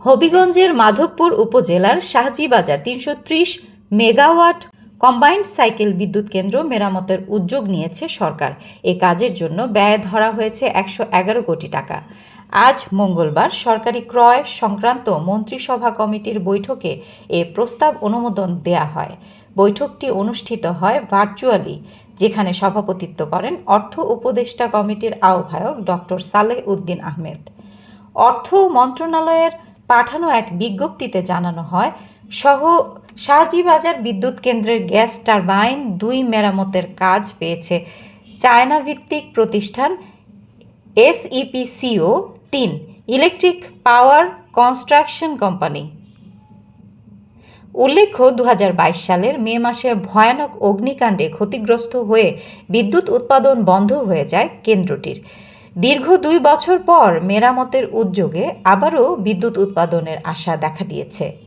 হবিগঞ্জের মাধবপুর উপজেলার শাহজিবাজার তিনশো ত্রিশ মেগাওয়াট কম্বাইন্ড সাইকেল বিদ্যুৎ কেন্দ্র মেরামতের উদ্যোগ নিয়েছে সরকার। এ কাজের জন্য ব্যয় ধরা হয়েছে একশো এগারো কোটি টাকা। আজ মঙ্গলবার সরকারি ক্রয় সংক্রান্ত মন্ত্রিসভা কমিটির বৈঠকে এ প্রস্তাব অনুমোদন দেয়া হয়। বৈঠকটি অনুষ্ঠিত হয় ভার্চুয়ালি, যেখানে সভাপতিত্ব করেন অর্থ উপদেষ্টা কমিটির আহ্বায়ক ডক্টর সালেহ উদ্দিন আহমেদ। অর্থ মন্ত্রণালয়ের পাঠানো এক বিজ্ঞপ্তিতে জানানো হয়, সহ শাহজিবাজার বিদ্যুৎ কেন্দ্রের গ্যাস টারবাইন দুই মেরামতের কাজ পেয়েছে। চায়না ভিত্তিক প্রতিষ্ঠান এসইপিসিও তিন, ইলেকট্রিক পাওয়ার কনস্ট্রাকশন কোম্পানি। উল্লেখ্য দু হাজার বাইশ সালের মে মাসে ভয়ানক অগ্নিকাণ্ডে ক্ষতিগ্রস্ত হয়ে বিদ্যুৎ উৎপাদন বন্ধ হয়ে যায় কেন্দ্রটির। দীর্ঘ দুই বছর পর মেরামতের উদ্যোগে আবারও বিদ্যুৎ উৎপাদনের আশা দেখা দিয়েছে।